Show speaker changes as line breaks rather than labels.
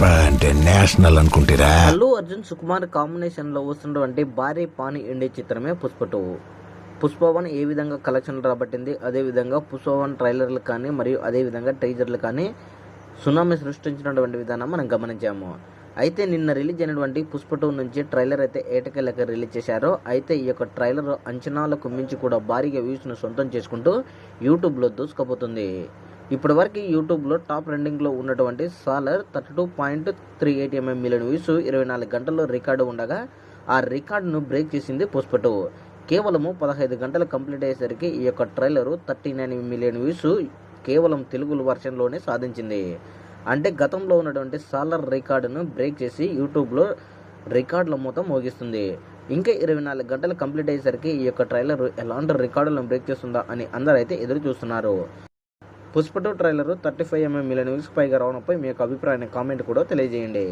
National అనుకుంటారా.
అల్లు అర్జున్ సుకుమార్ కాంబినేషన్లో వస్తున్నటువంటి భారీ పాని ఇండి చిత్రమే పుష్ప టూ పుష్పవన్ ఏ విధంగా కలెక్షన్లు రాబట్టింది అదే విధంగా పుష్పవన్ ట్రైలర్లు కానీ మరియు అదే విధంగా టీజర్లు కానీ సునామీ సృష్టించినటువంటి విధానం మనం గమనించాము. అయితే నిన్న రిలీజ్ అయినటువంటి పుష్ప టూ నుంచి ట్రైలర్ అయితే ఏటకెళ్ళక రిలీజ్ చేశారో అయితే ఈ యొక్క ట్రైలర్ అంచనాలకు మించి కూడా భారీగా వ్యూస్ను సొంతం చేసుకుంటూ యూట్యూబ్లో దూసుకుపోతుంది. ఇప్పటి వరకు యూట్యూబ్లో టాప్ ట్రెండింగ్లో ఉన్నటువంటి Salaar thirty two point three eight MM million views ఇరవై నాలుగు గంటల్లో రికార్డు ఉండగా ఆ రికార్డును బ్రేక్ చేసింది పుష్పటు. కేవలము పదహైదు గంటలు కంప్లీట్ అయ్యేసరికి ఈ యొక్క trailer thirty nine million views కేవలం తెలుగు వర్షన్లోనే సాధించింది. అంటే గతంలో ఉన్నటువంటి సాలర్ రికార్డును బ్రేక్ చేసి యూట్యూబ్లో రికార్డుల మొత్తం మోగిస్తుంది. ఇంకా ఇరవై నాలుగు గంటలు కంప్లీట్ అయ్యేసరికి ఈ యొక్క ట్రైలర్ ఎలాంటి రికార్డులను బ్రేక్ చేస్తుందా అని అందరూ అయితే ఎదురు చూస్తున్నారు Pushpa two trailer thirty five MM million views పైగా రావడంపై మీ యొక్క అభిప్రాయాన్ని కామెంట్ కూడా తెలియజేయండి.